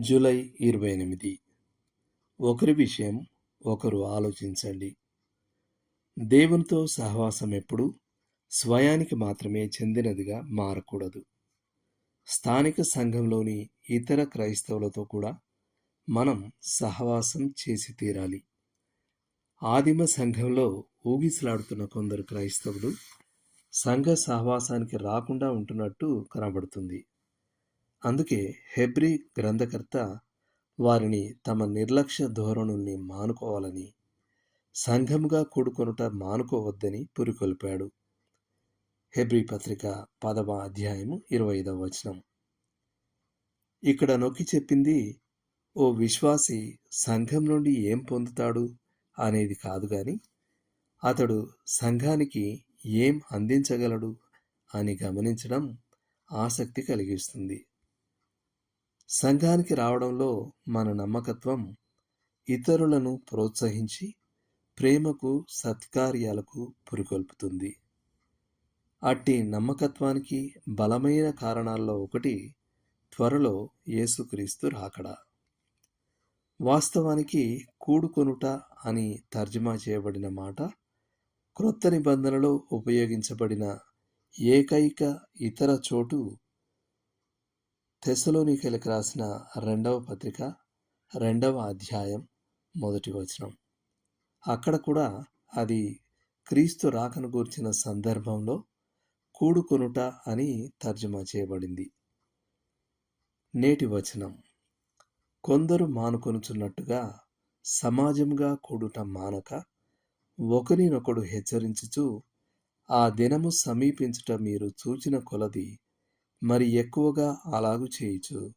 July ఇరవై ఎనిమిది. ఒకరి విషయం ఒకరు ఆలోచించండి. దేవునితో సహవాసం ఎప్పుడు స్వయానికి మాత్రమే చెందినదిగా మారకూడదు. స్థానిక సంఘంలోని ఇతర క్రైస్తవులతో కూడా మనం సహవాసం చేసి తీరాలి. ఆదిమ సంఘంలో ఊగిసలాడుతున్న కొందరు క్రైస్తవులు సంఘ సహవాసానికి రాకుండా ఉంటున్నట్టు కనబడుతుంది. అందుకే హెబ్రి గ్రంథకర్త వారిని తమ నిర్లక్ష్య ధోరణుల్ని మానుకోవాలని సంఘముగా కూడుకొనుట మానుకోవద్దని పురికొల్పాడు. హెబ్రి పత్రిక పదవ అధ్యాయము ఇరవై ఐదవ వచనం. ఇక్కడ నొక్కి చెప్పింది ఓ విశ్వాసి సంఘం నుండి ఏం పొందుతాడు? అనేది కాదు గాని అతడు సంఘానికి ఏం అందించగలడు? అని గమనించడం ఆసక్తి కలిగిస్తుంది. సంఘానికి రావడంలో మన నమ్మకత్వం ఇతరులను ప్రోత్సహించి ప్రేమకు సత్కార్యాలకు పురికొల్పుతుంది. అట్టి నమ్మకత్వానికి బలమైన కారణాల్లో ఒకటి త్వరలో యేసుక్రీస్తు రాకడా. వాస్తవానికి కూడుకొనుట అని తర్జుమా చేయబడిన మాట క్రొత్త నిబంధనలో ఉపయోగించబడిన ఏకైక ఇతర చోటు తెసలోనికలకు రాసిన రెండవ పత్రిక రెండవ అధ్యాయం మొదటి వచనం. అక్కడ కూడా అది క్రీస్తు రాకను గూర్చిన సందర్భంలో కూడుకొనుట అని తర్జుమా చేయబడింది. నేటి వచనం. కొందరు మానుకొనుచున్నట్టుగా సమాజంగా కూడుట మానక ఒకరినొకడు హెచ్చరించుచు ఆ దినము సమీపించుట మీరు చూచిన కొలది మరి ఎక్కువగా అలాగు చేయుచు.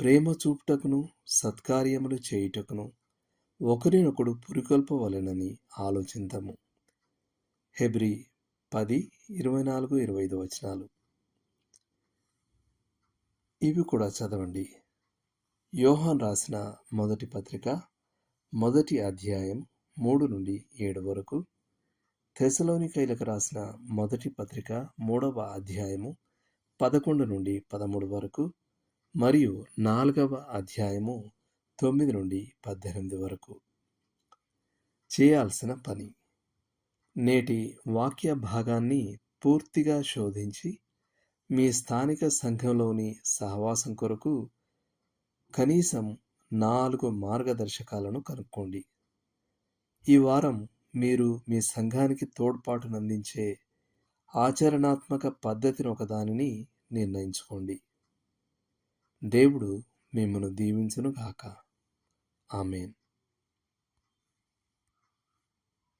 ప్రేమ చూపుటకును సత్కార్యములు చేయుటకును ఒకరినొకడు పురికొల్పవలెనని ఆలోచింతము హెబ్రి పది ఇరవై నాలుగు ఇరవై ఐదు వచనాలు. ఇవి కూడా చదవండి. యోహాన్ రాసిన మొదటి పత్రిక మొదటి అధ్యాయం మూడు నుండి ఏడు వరకు. తెసలోనికైలకు రాసిన మొదటి పత్రిక మూడవ అధ్యాయము పదకొండు నుండి పదమూడు వరకు మరియు నాలుగవ అధ్యాయము తొమ్మిది నుండి పద్దెనిమిది వరకు చేయాల్సిన పని. నేటి వాక్య భాగాన్ని పూర్తిగా శోధించి మీ స్థానిక సంఘంలోని సహవాసం కొరకు కనీసం నాలుగు మార్గదర్శకాలను కనుక్కోండి. ఈ వారం మీరు మీ సంఘానికి తోడ్పాటునందించే ఆచరణాత్మక పద్ధతిని ఒకదానిని నిర్ణయించుకోండి. దేవుడు మిమ్మను దీవించును గాక ఆమెన్.